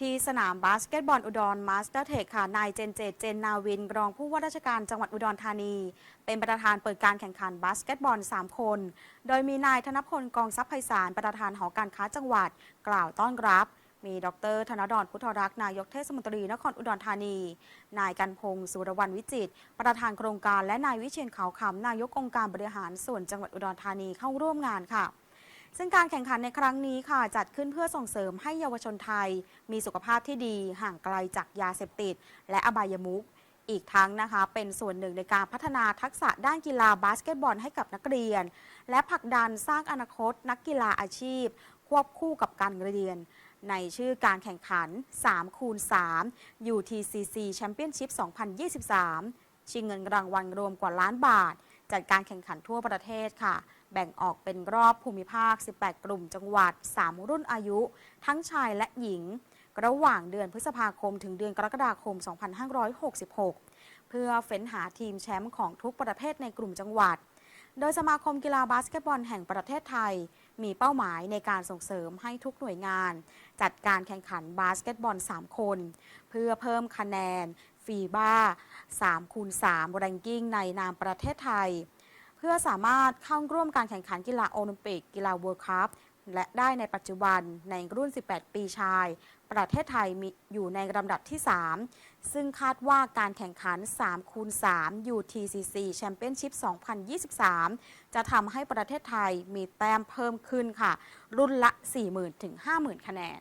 ที่สนามบาสเกตบอลอุดรมาสเตอร์เทคค่ะ นายเจนเจตเจนนาวิน รองผู้ว่าราชการจังหวัดอุดรธานี เป็นประธานเปิดการแข่งขันบาสเกตบอล 3 คน โดยมีนายธนพลกองทรัพย์ไพศาลประธานหอการค้าจังหวัด กล่าวต้อนรับ มีดร ธนดรพุทธรักษ์นายกเทศมนตรีนครอุดรธานี นายกันพงศ์สุรวรรณวิจิต ประธานโครงการและนายวิเชียนขาวคำนายกองค์การบริหารส่วนจังหวัดอุดรธานีเข้าร่วมงานค่ะ ซึ่งการแข่งขันในครั้งนี้ค่ะ จัดขึ้นเพื่อส่งเสริมให้เยาวชนไทย มีสุขภาพที่ดีห่างไกลจากยาเสพติด และอบายมุขอีกทั้งนะคะ เป็นส่วนหนึ่งในการพัฒนาทักษะด้านกีฬาบาสเกตบอลให้กับนักเรียน และผลักดันสร้างอนาคต นักกีฬาอาชีพ ควบคู่กับการเรียน ในชื่อการแข่งขัน 3 คูณ 3 UTCC Championship 2023 ชิงเงินรางวัลรวมกว่าล้านบาท จัดการแข่งขันทั่วประเทศค่ะ แบ่งออกเป็นรอบภูมิภาค 18 กลุ่มจังหวัด 3 รุ่นอายุ ทั้งชายและหญิง ระหว่างเดือนพฤษภาคมถึงเดือนกรกฎาคม 2566 เพื่อเฟ้นหาทีมแชมป์ของทุกประเภทในกลุ่มจังหวัด โดยสมาคมกีฬาบาสเกตบอลแห่งประเทศไทย มีเป้าหมายในการส่งเสริมให้ทุกหน่วยงาน จัดการแข่งขันบาสเกตบอล 3 คน เพื่อเพิ่มคะแนนฟีบ้า3คูณ3แรงกิ้งในนามประเทศไทย พื่อสามารถเข้าร่วมการแข่งขันกีฬาโอลิมปิก กีฬาเวิลด์คัพและได้ในปัจจุบันในรุ่น 18 ปีชาย ประเทศไทยมีอยู่ในลำดับที่ 3 ซึ่งคาดว่าการแข่งขัน3คูณ3 UTCC Championship 2023 จะทำให้ประเทศไทยมีแต้มเพิ่มขึ้นค่ะ รุ่นละ 40,000ถึง50,000 คะแนน